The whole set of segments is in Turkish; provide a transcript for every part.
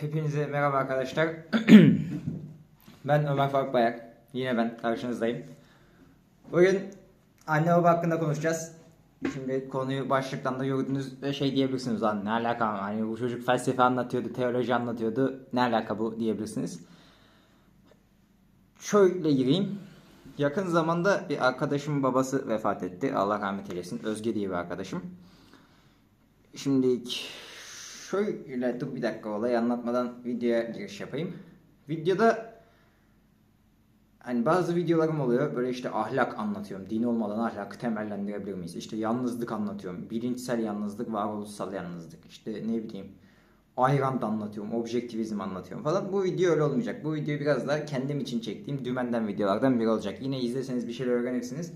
Hepinize merhaba arkadaşlar. ben Ömer Faruk Bayak. Yine ben karşınızdayım. Bugün anne baba hakkında konuşacağız. Şimdi konuyu başlıktan da gördünüz ve şey diyebilirsiniz lan ne alaka hani bu çocuk felsefe anlatıyordu, teoloji anlatıyordu. Ne alaka bu diyebilirsiniz. Şöyle gireyim. Yakın zamanda bir arkadaşımın babası vefat etti. Allah rahmet eylesin. Özge diye bir arkadaşım. Şimdi şöyle dur bir dakika olayı anlatmadan videoya giriş yapayım. Videoda hani bazı videolarım oluyor böyle işte ahlak anlatıyorum. Din olmadan ahlakı temellendirebilir miyiz? İşte yalnızlık anlatıyorum. Bilinçsel yalnızlık, varoluşsal yalnızlık. İşte ne bileyim Ayrant anlatıyorum, objektivizm anlatıyorum falan. Bu video öyle olmayacak. Bu video biraz daha kendim için çektiğim dümenden videolardan biri olacak. Yine izleseniz bir şeyler öğrenirsiniz.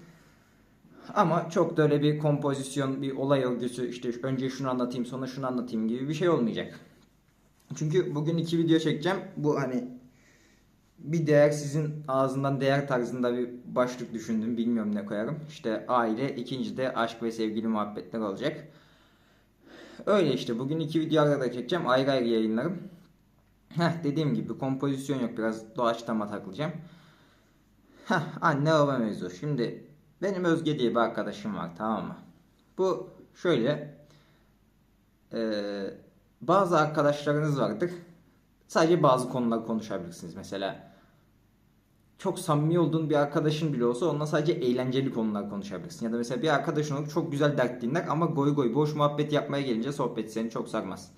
Ama çok da öyle bir kompozisyon, bir olay örgüsü işte önce şunu anlatayım sonra şunu anlatayım gibi bir şey olmayacak. Çünkü bugün iki video çekeceğim. Bu hani bir değer sizin ağzından değer tarzında bir başlık düşündüm. Bilmiyorum ne koyarım. İşte aile, ikinci de aşk ve sevgili muhabbetler olacak. Öyle işte bugün iki video arada çekeceğim. Ayrı ayrı yayınlarım. Heh dediğim gibi kompozisyon yok. Biraz doğaçlama takılacağım. Heh anne baba mevzu. Şimdi benim Özge diye bir arkadaşım var tamam mı? Bu şöyle eee, bazı arkadaşlarınız vardır. Sadece bazı konuları konuşabilirsiniz. Mesela çok samimi olduğun bir arkadaşın bile olsa onunla sadece eğlenceli konular konuşabilirsin. Ya da mesela bir arkadaşın olup çok güzel dert dinler ama goy goy boş muhabbet yapmaya gelince sohbet seni çok sarmaz.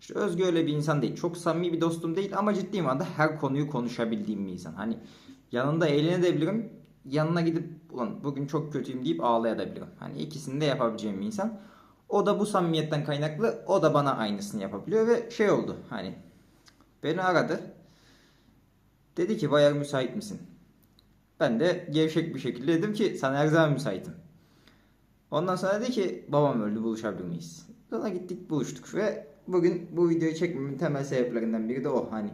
İşte Özgü öyle bir insan değil. Çok samimi bir dostum değil ama ciddi manada her konuyu konuşabildiğim bir insan. Hani yanında eğlenebilirim. Yanına gidip ulan bugün çok kötüyüm deyip ağlayabilirim. Hani ikisini de yapabileceğim bir insan. O da bu samimiyetten kaynaklı o da bana aynısını yapabiliyor ve şey oldu hani beni aradı. Dedi ki bayağı müsait misin? Ben de gevşek bir şekilde dedim ki sana her zaman müsaitim. Ondan sonra dedi ki babam öldü buluşabilir miyiz? Sonra gittik buluştuk ve bugün bu videoyu çekmemin temel sebeplerinden biri de o hani.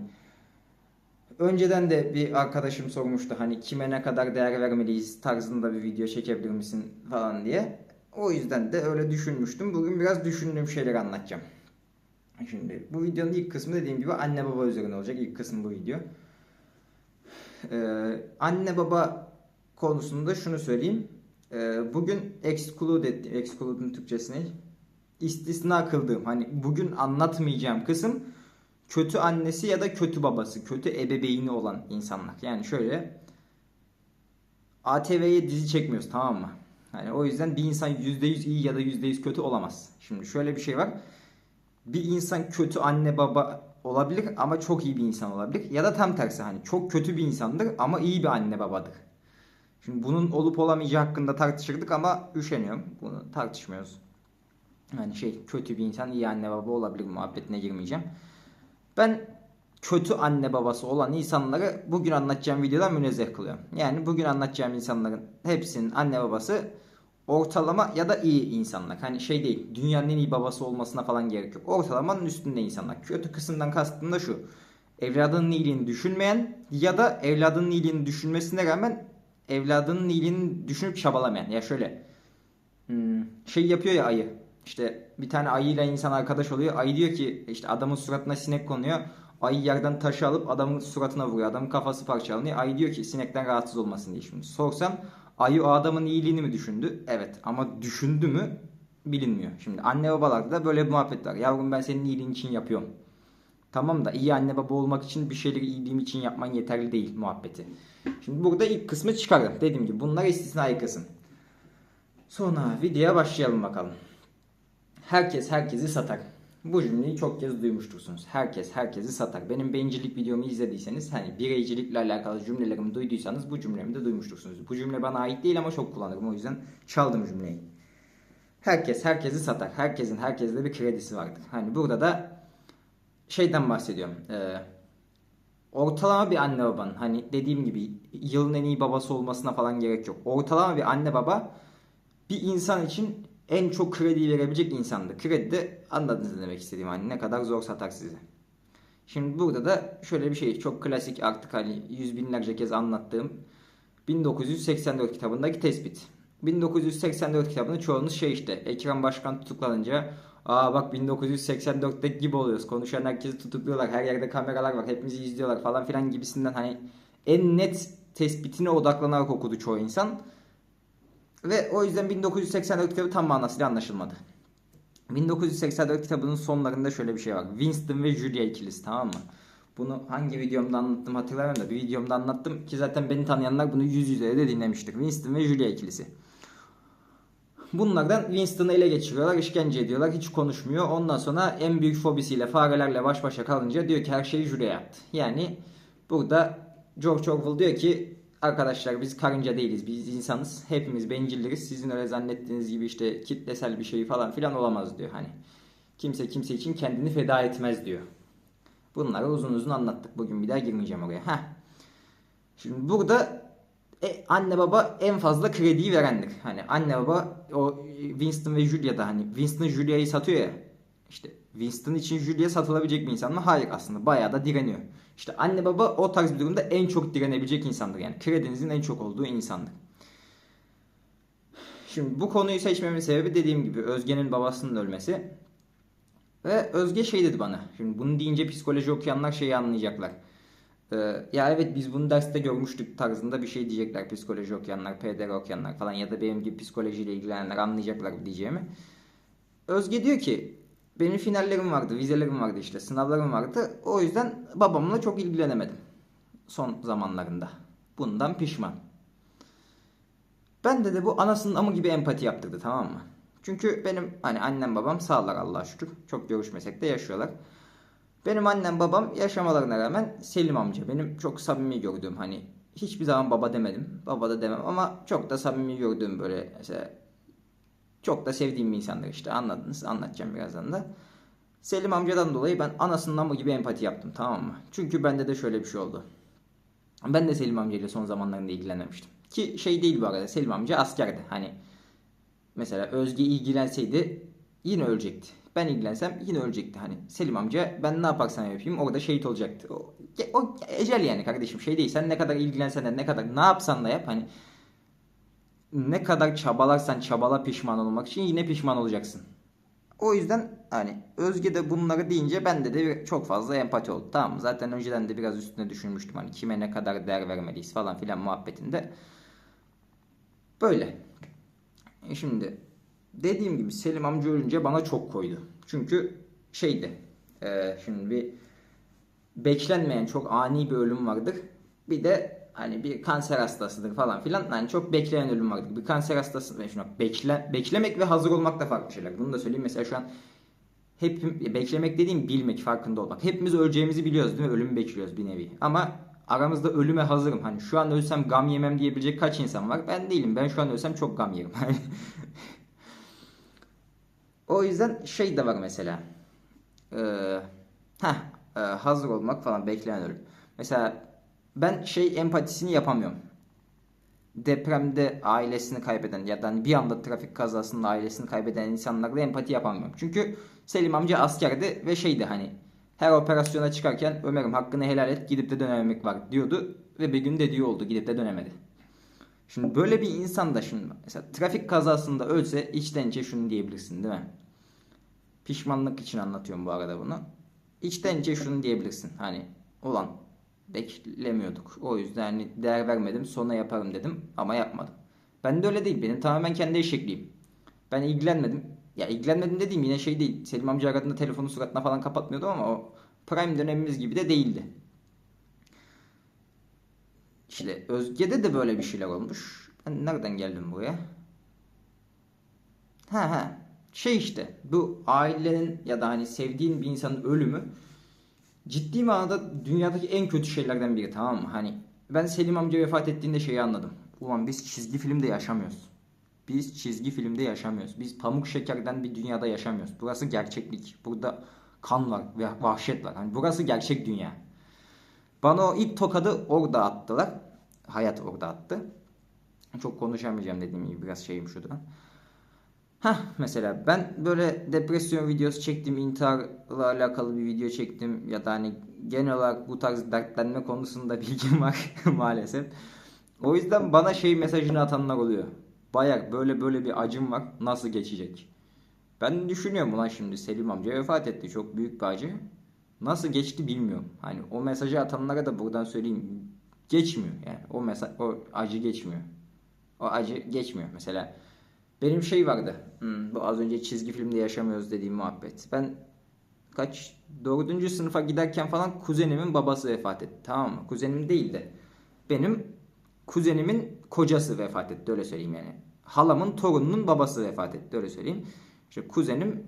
Önceden de bir arkadaşım sormuştu hani kime ne kadar değer vermeliyiz tarzında bir video çekebilir misin falan diye. O yüzden de öyle düşünmüştüm. Bugün biraz düşündüğüm şeyleri anlatacağım. Şimdi bu videonun ilk kısmı dediğim gibi anne baba üzerine olacak. İlk kısım bu video. Ee, anne baba konusunda şunu söyleyeyim. Ee, bugün exclude ettiğim, exclude'un Türkçesi ne? İstisna kıldığım, hani bugün anlatmayacağım kısım kötü annesi ya da kötü babası, kötü ebeveyni olan insanlar. Yani şöyle ATV'ye dizi çekmiyoruz tamam mı? Yani o yüzden bir insan %100 iyi ya da %100 kötü olamaz. Şimdi şöyle bir şey var. Bir insan kötü anne baba olabilir ama çok iyi bir insan olabilir. Ya da tam tersi hani çok kötü bir insandır ama iyi bir anne babadır. Şimdi bunun olup olamayacağı hakkında tartışırdık ama üşeniyorum. Bunu tartışmıyoruz. Yani şey kötü bir insan iyi anne baba olabilir muhabbetine girmeyeceğim. Ben kötü anne babası olan insanları bugün anlatacağım videodan münezzeh kılıyorum. Yani bugün anlatacağım insanların hepsinin anne babası ortalama ya da iyi insanlar. Hani şey değil dünyanın en iyi babası olmasına falan gerek yok. Ortalamanın üstünde insanlar. Kötü kısımdan kastım da şu. Evladının iyiliğini düşünmeyen ya da evladının iyiliğini düşünmesine rağmen evladının iyiliğini düşünüp çabalamayan. Ya şöyle hmm, şey yapıyor ya ayı. İşte bir tane ayıyla insan arkadaş oluyor. Ayı diyor ki işte adamın suratına sinek konuyor. Ayı yerden taşı alıp adamın suratına vuruyor. Adamın kafası parçalanıyor. Ayı diyor ki sinekten rahatsız olmasın diye şimdi. Sorsam ayı o adamın iyiliğini mi düşündü? Evet ama düşündü mü bilinmiyor. Şimdi anne babalarda da böyle bir muhabbet var. Yavrum ben senin iyiliğin için yapıyorum. Tamam da iyi anne baba olmak için bir şeyleri iyiliğim için yapman yeterli değil muhabbeti. Şimdi burada ilk kısmı çıkardım. Dediğim gibi bunlar istisnai kısım. Sonra videoya başlayalım bakalım. Herkes herkesi satar. Bu cümleyi çok kez duymuştursunuz. Herkes herkesi satar. Benim bencillik videomu izlediyseniz hani bireycilikle alakalı cümlelerimi duyduysanız bu cümlemi de duymuştursunuz. Bu cümle bana ait değil ama çok kullanırım. O yüzden çaldım cümleyi. Herkes herkesi satar. Herkesin herkesle bir kredisi vardır. Hani burada da şeyden bahsediyorum. Ee, ortalama bir anne babanın hani dediğim gibi yılın en iyi babası olmasına falan gerek yok. Ortalama bir anne baba bir insan için en çok kredi verebilecek insandı. Kredi de anladınız ne demek istediğim hani ne kadar zor satar size. Şimdi burada da şöyle bir şey çok klasik artık hani yüz binlerce kez anlattığım 1984 kitabındaki tespit. 1984 kitabını çoğunuz şey işte Ekrem Başkan tutuklanınca Aa bak 1984'teki gibi oluyoruz. Konuşan herkesi tutukluyorlar. Her yerde kameralar var. Hepimizi izliyorlar falan filan gibisinden hani en net tespitine odaklanarak okudu çoğu insan. Ve o yüzden 1984 kitabı tam manasıyla anlaşılmadı. 1984 kitabının sonlarında şöyle bir şey var. Winston ve Julia ikilisi tamam mı? Bunu hangi videomda anlattım hatırlamıyorum da bir videomda anlattım ki zaten beni tanıyanlar bunu yüz yüze de dinlemiştir. Winston ve Julia ikilisi. Bunlardan Winston'ı ele geçiriyorlar, işkence ediyorlar, hiç konuşmuyor. Ondan sonra en büyük fobisiyle farelerle baş başa kalınca diyor ki her şeyi Julia yaptı. Yani burada George Orwell diyor ki arkadaşlar biz karınca değiliz, biz insanız. Hepimiz bencilleriz. Sizin öyle zannettiğiniz gibi işte kitlesel bir şey falan filan olamaz diyor hani. Kimse kimse için kendini feda etmez diyor. Bunları uzun uzun anlattık. Bugün bir daha girmeyeceğim oraya. Heh. Şimdi burada e, anne baba en fazla krediyi verendir. Hani anne baba o Winston ve Julia da hani Winston Julia'yı satıyor ya. İşte Winston için Julia satılabilecek bir insan mı? Hayır aslında. Bayağı da direniyor. İşte anne baba o tarz bir durumda en çok direnebilecek insandır. Yani kredinizin en çok olduğu insandır. Şimdi bu konuyu seçmemin sebebi dediğim gibi Özge'nin babasının ölmesi. Ve Özge şey dedi bana. Şimdi bunu deyince psikoloji okuyanlar şeyi anlayacaklar. Ee, ya evet biz bunu derste görmüştük tarzında bir şey diyecekler psikoloji okuyanlar, PDR okuyanlar falan ya da benim gibi psikolojiyle ilgilenenler anlayacaklar diyeceğimi. Özge diyor ki benim finallerim vardı, vizelerim vardı işte, sınavlarım vardı. O yüzden babamla çok ilgilenemedim son zamanlarında. Bundan pişman. Ben de de bu anasının amı gibi empati yaptırdı tamam mı? Çünkü benim hani annem babam sağlar Allah'a şükür. Çok görüşmesek de yaşıyorlar. Benim annem babam yaşamalarına rağmen Selim amca benim çok samimi gördüğüm hani hiçbir zaman baba demedim. Baba da demem ama çok da samimi gördüğüm böyle mesela çok da sevdiğim bir insandır işte anladınız anlatacağım birazdan da. Selim amcadan dolayı ben anasının amı gibi empati yaptım tamam mı? Çünkü bende de şöyle bir şey oldu. Ben de Selim amcayla son zamanlarında ilgilenememiştim. Ki şey değil bu arada Selim amca askerdi. Hani mesela Özge ilgilenseydi yine ölecekti. Ben ilgilensem yine ölecekti hani. Selim amca ben ne yaparsam yapayım orada şehit olacaktı. O, o ecel yani kardeşim şey değil. Sen ne kadar ilgilensen de ne kadar ne yapsan da yap hani ne kadar çabalarsan çabala pişman olmak için yine pişman olacaksın. O yüzden hani Özge de bunları deyince bende de çok fazla empati oldu. Tamam? Zaten önceden de biraz üstüne düşünmüştüm. Hani kime ne kadar değer vermeliyiz falan filan muhabbetinde. Böyle. E şimdi dediğim gibi Selim amca ölünce bana çok koydu. Çünkü şeydi. E, şimdi bir beklenmeyen çok ani bir ölüm vardır. Bir de hani bir kanser hastasıdır falan filan. Yani çok bekleyen ölüm vardır. Bir kanser hastası ve şuna bekle, beklemek ve hazır olmak da farklı şeyler. Bunu da söyleyeyim. Mesela şu an hep beklemek dediğim bilmek, farkında olmak. Hepimiz öleceğimizi biliyoruz değil mi? Ölümü bekliyoruz bir nevi. Ama aramızda ölüme hazırım. Hani şu an ölsem gam yemem diyebilecek kaç insan var? Ben değilim. Ben şu an ölsem çok gam yerim. o yüzden şey de var mesela. Ee, heh, e, hazır olmak falan bekleyen ölüm. Mesela ben şey empatisini yapamıyorum. Depremde ailesini kaybeden ya da hani bir anda trafik kazasında ailesini kaybeden insanlarla empati yapamıyorum. Çünkü Selim amca askerdi ve şeydi hani her operasyona çıkarken Ömer'im hakkını helal et gidip de dönememek var diyordu ve bir gün dediği oldu gidip de dönemedi. Şimdi böyle bir insan da şimdi mesela trafik kazasında ölse içten içe şunu diyebilirsin değil mi? Pişmanlık için anlatıyorum bu arada bunu. İçten içe şunu diyebilirsin. Hani ulan beklemiyorduk. O yüzden hani değer vermedim sonra yaparım dedim ama yapmadım. Ben de öyle değil. Benim tamamen kendi eşekliğim. Ben ilgilenmedim. Ya ilgilenmedim dediğim yine şey değil. Selim amca aradığında telefonu suratına falan kapatmıyordum ama o prime dönemimiz gibi de değildi. İşte Özge'de de böyle bir şeyler olmuş. Ben nereden geldim buraya? Ha ha. Şey işte bu ailenin ya da hani sevdiğin bir insanın ölümü ciddi manada dünyadaki en kötü şeylerden biri tamam mı? Hani ben Selim amca vefat ettiğinde şeyi anladım. Ulan biz çizgi filmde yaşamıyoruz. Biz çizgi filmde yaşamıyoruz. Biz pamuk şekerden bir dünyada yaşamıyoruz. Burası gerçeklik. Burada kan var ve vahşet var. Hani burası gerçek dünya. Bana o ilk tokadı orada attılar. Hayat orada attı. Çok konuşamayacağım dediğim gibi biraz şeyim şuradan. Hah mesela ben böyle depresyon videosu çektim, intiharla alakalı bir video çektim ya da hani genel olarak bu tarz dertlenme konusunda bilgim var maalesef. O yüzden bana şey mesajını atanlar oluyor. Bayak böyle böyle bir acım var nasıl geçecek? Ben düşünüyorum ulan şimdi Selim amca vefat etti. Çok büyük bir acı. Nasıl geçti bilmiyorum. Hani o mesajı atanlara da buradan söyleyeyim. Geçmiyor yani. O mesaj o acı geçmiyor. O acı geçmiyor. Mesela benim şey vardı. Hmm, bu az önce çizgi filmde yaşamıyoruz dediğim muhabbet. Ben kaç dördüncü sınıfa giderken falan kuzenimin babası vefat etti. Tamam mı? Kuzenim değil de benim kuzenimin kocası vefat etti öyle söyleyeyim yani. Halamın torununun babası vefat etti öyle söyleyeyim. İşte kuzenim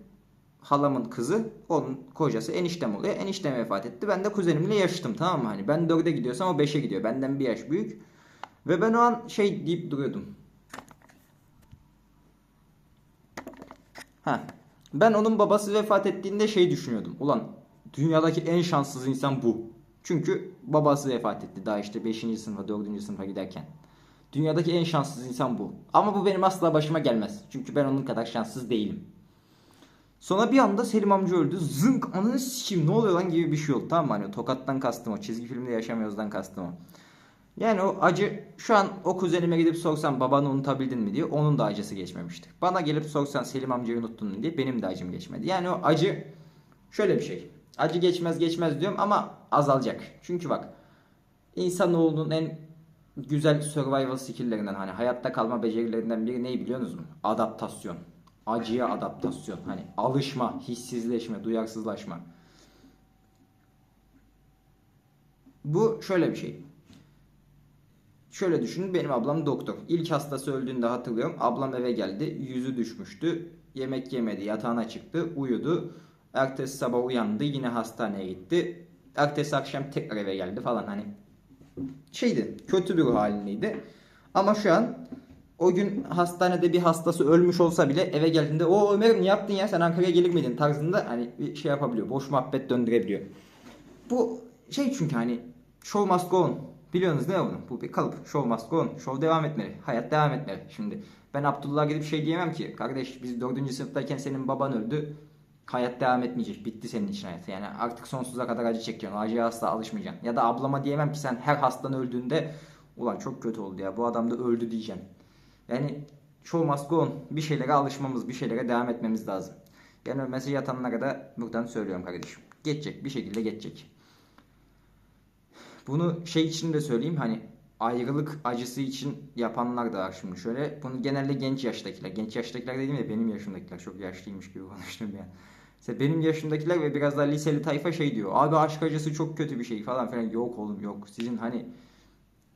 halamın kızı onun kocası eniştem oluyor. Eniştem vefat etti. Ben de kuzenimle yaşıtım tamam mı? Hani ben 4'e gidiyorsam o 5'e gidiyor. Benden bir yaş büyük. Ve ben o an şey deyip duruyordum. Ha. Ben onun babası vefat ettiğinde şey düşünüyordum. Ulan dünyadaki en şanssız insan bu. Çünkü babası vefat etti daha işte 5. sınıfa 4. sınıfa giderken. Dünyadaki en şanssız insan bu. Ama bu benim asla başıma gelmez. Çünkü ben onun kadar şanssız değilim. Sonra bir anda Selim amca öldü. Zınk ananı sikeyim ne oluyor lan gibi bir şey oldu. Tamam mı? Hani tokattan kastım o. Çizgi filmde yaşamıyoruzdan kastım o. Yani o acı şu an o kuzenime gidip sorsam babanı unutabildin mi diye onun da acısı geçmemişti. Bana gelip sorsan Selim amcayı unuttun mu diye benim de acım geçmedi. Yani o acı şöyle bir şey. Acı geçmez geçmez diyorum ama azalacak. Çünkü bak insanoğlunun en güzel survival skill'lerinden hani hayatta kalma becerilerinden biri neyi biliyorsunuz mu? Adaptasyon. Acıya adaptasyon. Hani alışma, hissizleşme, duyarsızlaşma. Bu şöyle bir şey. Şöyle düşünün benim ablam doktor. İlk hastası öldüğünde hatırlıyorum. Ablam eve geldi. Yüzü düşmüştü. Yemek yemedi. Yatağına çıktı. Uyudu. Ertesi sabah uyandı. Yine hastaneye gitti. Ertesi akşam tekrar eve geldi falan hani. Şeydi. Kötü bir ruh halindeydi. Ama şu an o gün hastanede bir hastası ölmüş olsa bile eve geldiğinde o Ömer ne yaptın ya sen Ankara'ya gelir miydin tarzında hani bir şey yapabiliyor. Boş muhabbet döndürebiliyor. Bu şey çünkü hani show must go on. Biliyorsunuz ne bunu? Bu bir kalıp. Show must go on. Show devam etmeli. Hayat devam etmeli. Şimdi ben Abdullah'a gidip şey diyemem ki. Kardeş biz 4. sınıftayken senin baban öldü. Hayat devam etmeyecek. Bitti senin için hayat. Yani artık sonsuza kadar acı çekeceksin. Acıya asla alışmayacaksın. Ya da ablama diyemem ki sen her hastan öldüğünde ulan çok kötü oldu ya bu adam da öldü diyeceksin. Yani show must go on. Bir şeylere alışmamız, bir şeylere devam etmemiz lazım. Yani mesaj atanlara da buradan söylüyorum kardeşim. Geçecek. Bir şekilde geçecek. Bunu şey için de söyleyeyim hani ayrılık acısı için yapanlar da var şimdi şöyle. Bunu genelde genç yaştakiler. Genç yaştakiler dediğim de benim yaşımdakiler. Çok yaşlıymış gibi konuştum yani. Mesela benim yaşımdakiler ve biraz daha liseli tayfa şey diyor. Abi aşk acısı çok kötü bir şey falan filan. Yok oğlum yok. Sizin hani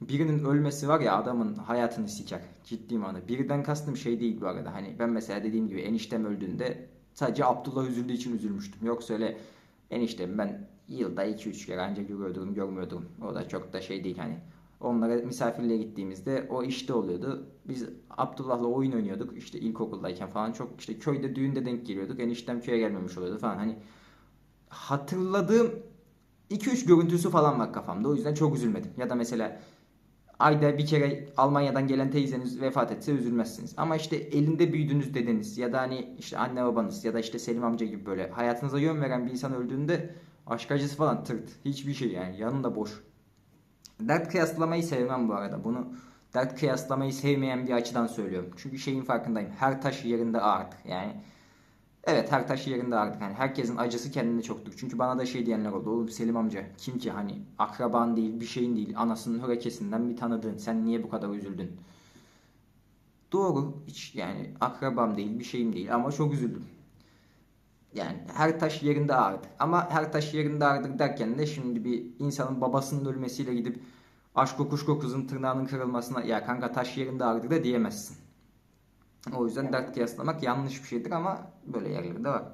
birinin ölmesi var ya adamın hayatını siker. Ciddi manada. Birden kastım şey değil bu arada. Hani ben mesela dediğim gibi eniştem öldüğünde sadece Abdullah üzüldüğü için üzülmüştüm. Yoksa öyle eniştem ben yılda 2-3 kere ancak görüyordum görmüyordum. O da çok da şey değil hani. Onlara misafirliğe gittiğimizde o işte oluyordu. Biz Abdullah'la oyun oynuyorduk işte ilkokuldayken falan çok işte köyde düğünde denk geliyorduk. Eniştem köye gelmemiş oluyordu falan hani hatırladığım 2-3 görüntüsü falan var kafamda. O yüzden çok üzülmedim. Ya da mesela ayda bir kere Almanya'dan gelen teyzeniz vefat etse üzülmezsiniz. Ama işte elinde büyüdüğünüz dedeniz ya da hani işte anne babanız ya da işte Selim amca gibi böyle hayatınıza yön veren bir insan öldüğünde aşk acısı falan tırt. Hiçbir şey yani yanında boş. Dert kıyaslamayı sevmem bu arada. Bunu dert kıyaslamayı sevmeyen bir açıdan söylüyorum. Çünkü şeyin farkındayım. Her taş yerinde ağırdır. Yani Evet her taş yerinde ağırdır. Yani herkesin acısı kendine çoktur. Çünkü bana da şey diyenler oldu. Oğlum Selim amca kim ki hani akraban değil bir şeyin değil. Anasının hörekesinden bir tanıdığın. Sen niye bu kadar üzüldün? Doğru. Hiç yani akrabam değil bir şeyim değil ama çok üzüldüm. Yani her taş yerinde ağırdır. Ama her taş yerinde ağırdır derken de şimdi bir insanın babasının ölmesiyle gidip aşk kuşko kızın tırnağının kırılmasına ya kanka taş yerinde ağırdır da diyemezsin. O yüzden dert kıyaslamak yanlış bir şeydir ama böyle yerleri de var.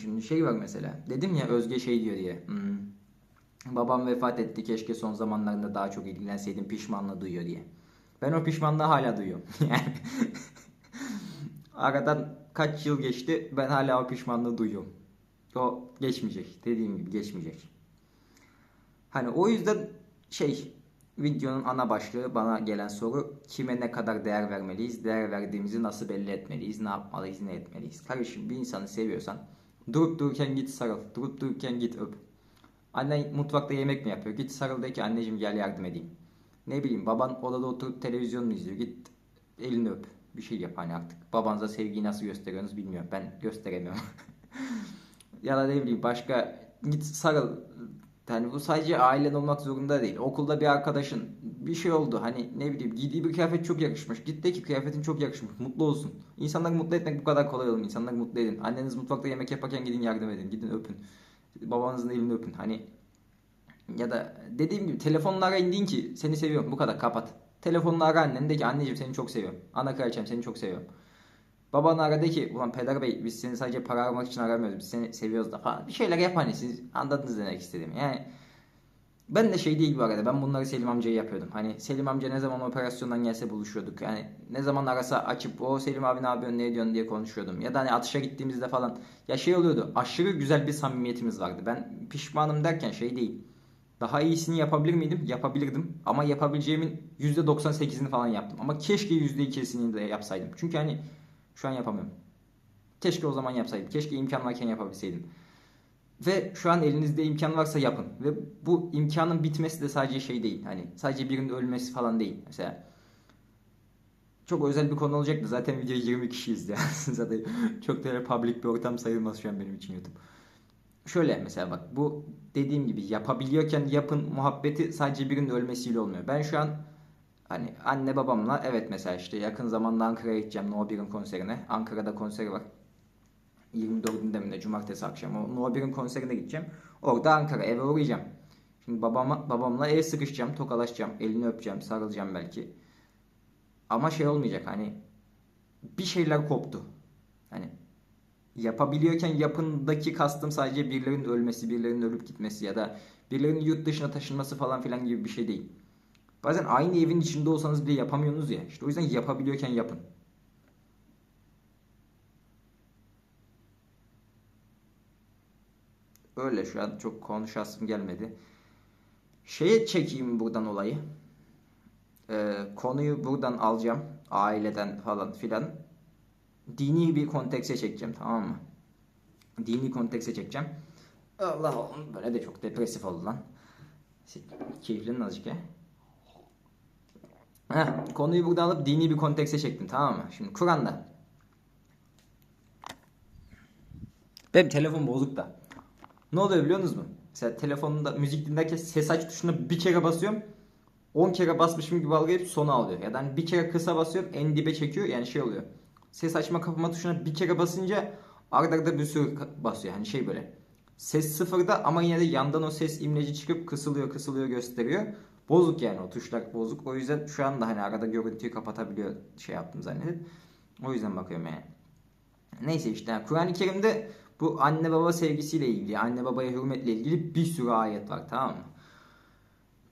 Şimdi şey var mesela. Dedim ya Özge şey diyor diye. Hmm, babam vefat etti keşke son zamanlarında daha çok ilgilenseydim pişmanlığı duyuyor diye. Ben o pişmanlığı hala duyuyorum. Aradan kaç yıl geçti ben hala o pişmanlığı duyuyorum. O geçmeyecek. Dediğim gibi geçmeyecek. Hani o yüzden şey Videonun ana başlığı bana gelen soru kime ne kadar değer vermeliyiz, değer verdiğimizi nasıl belli etmeliyiz, ne yapmalıyız, ne etmeliyiz. Kardeşim bir insanı seviyorsan durup dururken git sarıl, durup dururken git öp. Anne mutfakta yemek mi yapıyor? Git sarıl de ki anneciğim gel yardım edeyim. Ne bileyim baban odada oturup televizyon mu izliyor? Git elini öp. Bir şey yap hani artık. Babanıza sevgiyi nasıl gösteriyorsunuz bilmiyorum. Ben gösteremiyorum. ya da ne bileyim başka git sarıl. Yani bu sadece ailen olmak zorunda değil. Okulda bir arkadaşın bir şey oldu. Hani ne bileyim giydiği bir kıyafet çok yakışmış. Git de ki kıyafetin çok yakışmış. Mutlu olsun. İnsanları mutlu etmek bu kadar kolay olmuyor. İnsanları mutlu edin. Anneniz mutfakta yemek yaparken gidin yardım edin. Gidin öpün. Babanızın elini öpün. Hani ya da dediğim gibi telefonla arayın deyin ki seni seviyorum bu kadar kapat. Telefonla ara annen de ki anneciğim seni çok seviyorum. Ana kraliçem seni çok seviyorum. Babanı ara de ki ulan peder bey biz seni sadece para aramak için aramıyoruz. Biz seni seviyoruz da falan. Bir şeyler yap hani siz anladınız demek istediğimi. Yani ben de şey değil bu arada. Ben bunları Selim amcaya yapıyordum. Hani Selim amca ne zaman operasyondan gelse buluşuyorduk. Yani ne zaman arasa açıp o Selim abi ne yapıyorsun ne ediyorsun diye konuşuyordum. Ya da hani atışa gittiğimizde falan. Ya şey oluyordu. Aşırı güzel bir samimiyetimiz vardı. Ben pişmanım derken şey değil. Daha iyisini yapabilir miydim? Yapabilirdim. Ama yapabileceğimin %98'ini falan yaptım. Ama keşke %2'sini de yapsaydım. Çünkü hani şu an yapamıyorum. Keşke o zaman yapsaydım. Keşke imkan varken yapabilseydim. Ve şu an elinizde imkan varsa yapın. Ve bu imkanın bitmesi de sadece şey değil. Hani sadece birinin ölmesi falan değil. Mesela çok özel bir konu olacaktı. Zaten video 20 kişi izliyor. Zaten çok da public bir ortam sayılmaz şu an benim için YouTube. Şöyle mesela bak bu dediğim gibi yapabiliyorken yapın muhabbeti sadece birinin ölmesiyle olmuyor. Ben şu an hani anne babamla evet mesela işte yakın zamanda Ankara'ya gideceğim No 1'in konserine. Ankara'da konseri var. 24'ünde mi ne cumartesi akşamı No 1'in konserine gideceğim. Orada Ankara eve uğrayacağım. Şimdi babama, babamla el sıkışacağım, tokalaşacağım, elini öpeceğim, sarılacağım belki. Ama şey olmayacak hani bir şeyler koptu. Hani yapabiliyorken yapındaki kastım sadece birilerinin ölmesi, birilerinin ölüp gitmesi ya da birilerinin yurt dışına taşınması falan filan gibi bir şey değil. Bazen aynı evin içinde olsanız bile yapamıyorsunuz ya. İşte o yüzden yapabiliyorken yapın. Öyle şu an çok konuşasım gelmedi. Şeye çekeyim buradan olayı. Ee, konuyu buradan alacağım. Aileden falan filan. Dini bir kontekste çekeceğim tamam mı? Dini kontekste çekeceğim. Allah Allah böyle de çok depresif oldu lan. Keyiflinin azıcık ya. Heh, konuyu buradan alıp dini bir kontekste çektim tamam mı? Şimdi Kur'an'da. Benim telefon bozuk da. Ne oluyor biliyor musunuz? Mesela telefonunda müzik dinlerken ses aç tuşuna bir kere basıyorum. 10 kere basmışım gibi algılayıp sona alıyor. Ya da hani bir kere kısa basıyorum en dibe çekiyor yani şey oluyor. Ses açma kapama tuşuna bir kere basınca arda arda bir sürü basıyor. Hani şey böyle. Ses sıfırda ama yine de yandan o ses imleci çıkıp kısılıyor kısılıyor gösteriyor. Bozuk yani o tuşlar bozuk. O yüzden şu anda hani arada görüntüyü kapatabiliyor şey yaptım zannedip. O yüzden bakıyorum yani. Neyse işte yani Kur'an-ı Kerim'de bu anne baba sevgisiyle ilgili, anne babaya hürmetle ilgili bir sürü ayet var tamam mı?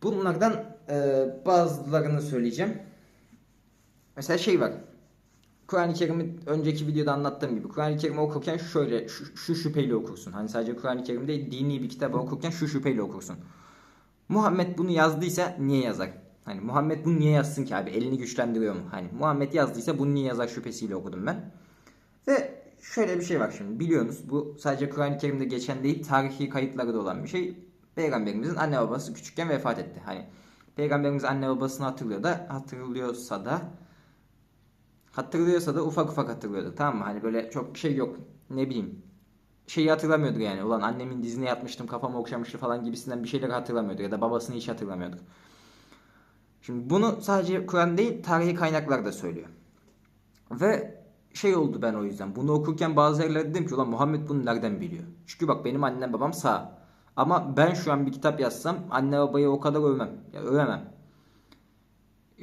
Bunlardan e, bazılarını söyleyeceğim. Mesela şey var. Kur'an-ı Kerim'i önceki videoda anlattığım gibi Kur'an-ı Kerim'i okurken şöyle şu, şu şüpheyle okursun. Hani sadece Kur'an-ı Kerim değil dini bir kitabı okurken şu şüpheyle okursun. Muhammed bunu yazdıysa niye yazar? Hani Muhammed bunu niye yazsın ki abi? Elini güçlendiriyor mu? Hani Muhammed yazdıysa bunu niye yazar şüphesiyle okudum ben. Ve şöyle bir şey var şimdi biliyorsunuz bu sadece Kur'an-ı Kerim'de geçen değil tarihi kayıtları da olan bir şey. Peygamberimizin anne babası küçükken vefat etti. Hani Peygamberimiz anne babasını hatırlıyor da hatırlıyorsa da hatırlıyorsa da ufak ufak hatırlıyordu tamam mı? Hani böyle çok şey yok ne bileyim şeyi hatırlamıyordur yani. Ulan annemin dizine yatmıştım kafamı okşamıştı falan gibisinden bir şeyler hatırlamıyordur ya da babasını hiç hatırlamıyordur. Şimdi bunu sadece Kur'an değil tarihi kaynaklar da söylüyor. Ve şey oldu ben o yüzden. Bunu okurken bazı yerlerde dedim ki ulan Muhammed bunu nereden biliyor? Çünkü bak benim annem babam sağ. Ama ben şu an bir kitap yazsam anne babayı o kadar övmem. Ya övemem.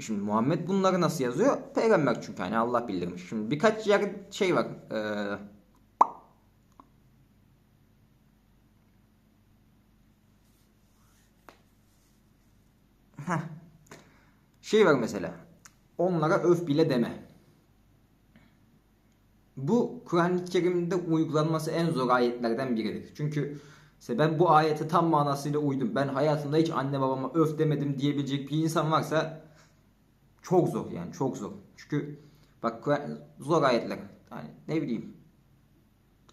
Şimdi Muhammed bunları nasıl yazıyor? Peygamber çünkü hani Allah bildirmiş. Şimdi birkaç yer şey var. Ee. Şey var mesela. Onlara öf bile deme. Bu Kur'an-ı Kerim'de uygulanması en zor ayetlerden biridir. Çünkü ben bu ayete tam manasıyla uydum. Ben hayatımda hiç anne babama öf demedim diyebilecek bir insan varsa çok zor yani çok zor. Çünkü bak zor ayetler. Yani ne bileyim.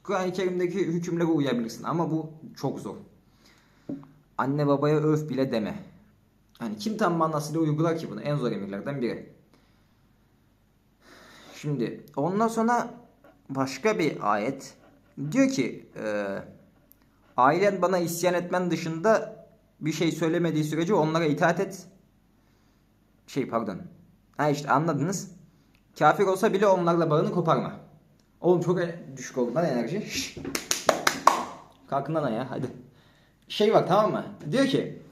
Kur'an-ı Kerim'deki hükümlere uyabilirsin ama bu çok zor. Anne babaya öf bile deme. Hani kim tam manasıyla uygular ki bunu? En zor emirlerden biri. Şimdi ondan sonra başka bir ayet diyor ki e, ailen bana isyan etmen dışında bir şey söylemediği sürece onlara itaat et. Şey pardon. Ha işte anladınız. Kafir olsa bile onlarla bağını koparma. Oğlum çok e- düşük oldu lan enerji. Şşş. Kalkın lan ayağa hadi. Şey var tamam mı? Diyor ki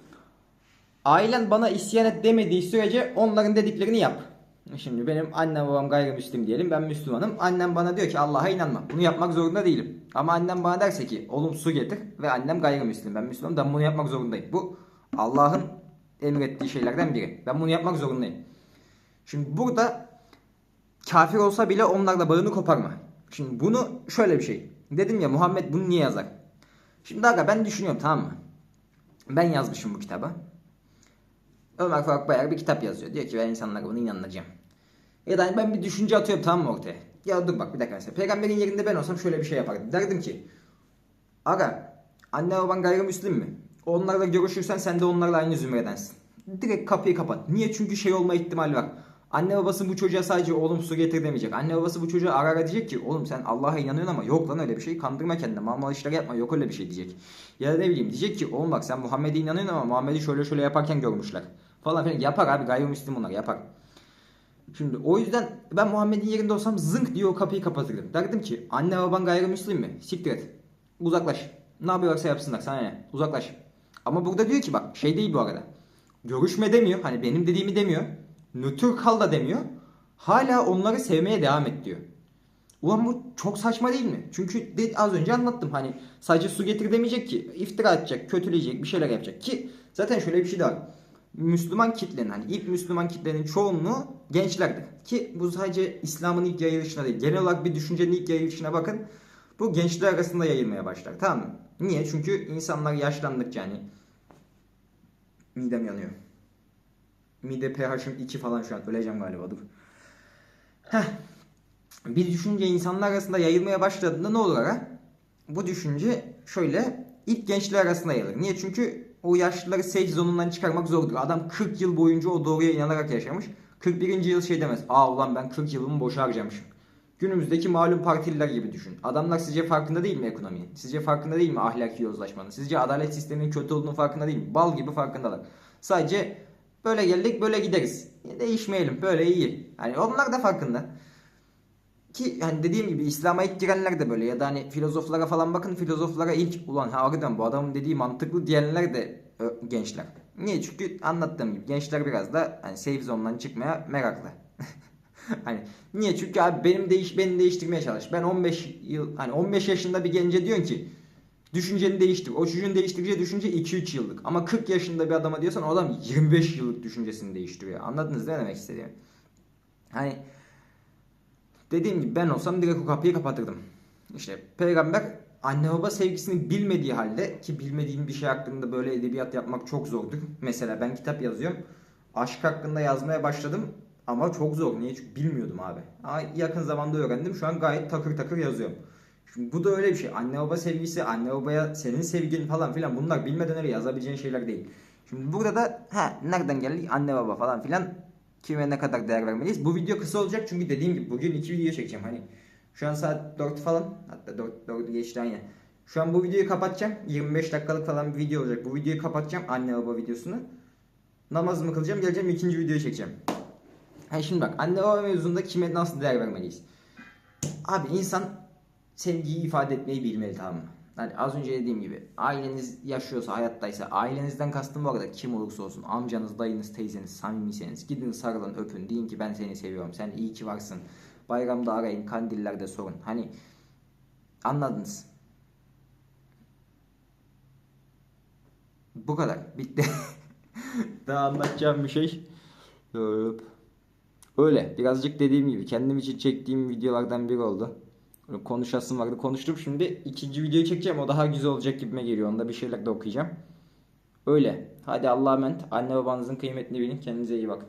ailen bana isyan et demediği sürece onların dediklerini yap. Şimdi benim annem babam gayrimüslim diyelim ben Müslümanım. Annem bana diyor ki Allah'a inanma. Bunu yapmak zorunda değilim. Ama annem bana derse ki oğlum su getir ve annem gayrimüslim ben Müslümanım ben bunu yapmak zorundayım. Bu Allah'ın emrettiği şeylerden biri. Ben bunu yapmak zorundayım. Şimdi burada kafir olsa bile onlarla bağını koparma. Şimdi bunu şöyle bir şey. Dedim ya Muhammed bunu niye yazar? Şimdi aga ben düşünüyorum tamam mı? Ben yazmışım bu kitabı. Ömer Faruk Bayar bir kitap yazıyor. Diyor ki ben insanlara bunu inanacağım. Ya da hani ben bir düşünce atıyorum tamam mı ortaya? Ya dur bak bir dakika mesela. Peygamberin yerinde ben olsam şöyle bir şey yapardım. Derdim ki Aga anne baban gayrimüslim mi? Onlarla görüşürsen sen de onlarla aynı zümredensin. Direkt kapıyı kapat. Niye? Çünkü şey olma ihtimali var. Anne babası bu çocuğa sadece oğlum su getir demeyecek. Anne babası bu çocuğa arar diyecek ki oğlum sen Allah'a inanıyorsun ama yok lan öyle bir şey. Kandırma kendini. Mal işler yapma. Yok öyle bir şey diyecek. Ya da ne bileyim diyecek ki oğlum bak sen Muhammed'e inanıyorsun ama Muhammed'i şöyle şöyle yaparken görmüşler. Falan filan. Yapar abi gayrimüslim onlar yapar. Şimdi o yüzden ben Muhammed'in yerinde olsam zınk diye o kapıyı kapatırdım. Derdim ki anne baban gayrimüslim mi? Siktir et. Uzaklaş. Ne yapıyorlarsa yapsınlar sana ne? Uzaklaş. Ama burada diyor ki bak şey değil bu arada. Görüşme demiyor. Hani benim dediğimi demiyor. Nötr kal da demiyor. Hala onları sevmeye devam et diyor. Ulan bu çok saçma değil mi? Çünkü de, az önce anlattım hani sadece su getir demeyecek ki iftira atacak, kötüleyecek, bir şeyler yapacak ki zaten şöyle bir şey de var. Müslüman kitlenin hani ilk Müslüman kitlenin çoğunluğu gençlerdir. Ki bu sadece İslam'ın ilk yayılışına değil. Genel olarak bir düşüncenin ilk yayılışına bakın. Bu gençler arasında yayılmaya başlar. Tamam mı? Niye? Çünkü insanlar yaşlandıkça hani midem yanıyor. Mide pH'im 2 falan şu an. Öleceğim galiba dur. Heh. Bir düşünce insanlar arasında yayılmaya başladığında ne olur ara? Bu düşünce şöyle ilk gençler arasında yayılır. Niye? Çünkü o yaşlıları safe zonundan çıkarmak zordur. Adam 40 yıl boyunca o doğruya inanarak yaşamış. 41. yıl şey demez. Aa ulan ben 40 yılımı boşa harcamışım. Günümüzdeki malum partililer gibi düşün. Adamlar sizce farkında değil mi ekonominin? Sizce farkında değil mi ahlaki yozlaşmanın? Sizce adalet sisteminin kötü olduğunu farkında değil mi? Bal gibi farkındalar. Sadece böyle geldik böyle gideriz. Değişmeyelim böyle iyi. Hani onlar da farkında. Ki hani dediğim gibi İslam'a ilk girenler de böyle ya da hani filozoflara falan bakın filozoflara ilk ulan harbiden bu adamın dediği mantıklı diyenler de gençler. Niye? Çünkü anlattığım gibi gençler biraz da hani safe zone'dan çıkmaya meraklı. hani niye? Çünkü abi benim değiş beni değiştirmeye çalış. Ben 15 yıl hani 15 yaşında bir gence diyorsun ki düşünceni değiştir. O çocuğun değiştireceği düşünce 2-3 yıllık. Ama 40 yaşında bir adama diyorsan o adam 25 yıllık düşüncesini değiştiriyor. Anladınız mi demek istediğimi? Hani dediğim gibi ben olsam direkt o kapıyı kapatırdım. İşte peygamber anne baba sevgisini bilmediği halde ki bilmediğim bir şey hakkında böyle edebiyat yapmak çok zordur. Mesela ben kitap yazıyorum. Aşk hakkında yazmaya başladım ama çok zor. Niye? Çünkü bilmiyordum abi. Ama yakın zamanda öğrendim. Şu an gayet takır takır yazıyorum. Şimdi bu da öyle bir şey. Anne baba sevgisi, anne babaya senin sevgin falan filan bunlar bilmeden öyle yazabileceğin şeyler değil. Şimdi burada da ha nereden geldik? Anne baba falan filan kime ne kadar değer vermeliyiz? Bu video kısa olacak çünkü dediğim gibi bugün iki video çekeceğim. Hani şu an saat 4 falan hatta 4, 4 geçti aynı. Şu an bu videoyu kapatacağım. 25 dakikalık falan bir video olacak. Bu videoyu kapatacağım anne baba videosunu. Namazımı kılacağım geleceğim ikinci videoyu çekeceğim. Hani şimdi bak anne baba mevzunda kime nasıl değer vermeliyiz? Abi insan sevgiyi ifade etmeyi bilmeli tamam mı? Hani az önce dediğim gibi aileniz yaşıyorsa hayattaysa ailenizden kastım bu arada kim olursa olsun amcanız, dayınız, teyzeniz, samimiyseniz gidin sarılın öpün deyin ki ben seni seviyorum sen iyi ki varsın. Bayramda arayın kandillerde sorun. Hani anladınız. Bu kadar bitti. Daha anlatacağım bir şey. Öyle birazcık dediğim gibi kendim için çektiğim videolardan biri oldu. Konuşasım vardı konuştum şimdi ikinci videoyu çekeceğim o daha güzel olacak gibime geliyor onda bir şeyler de okuyacağım. Öyle. Hadi Allah'a emanet. Anne babanızın kıymetini bilin. Kendinize iyi bakın.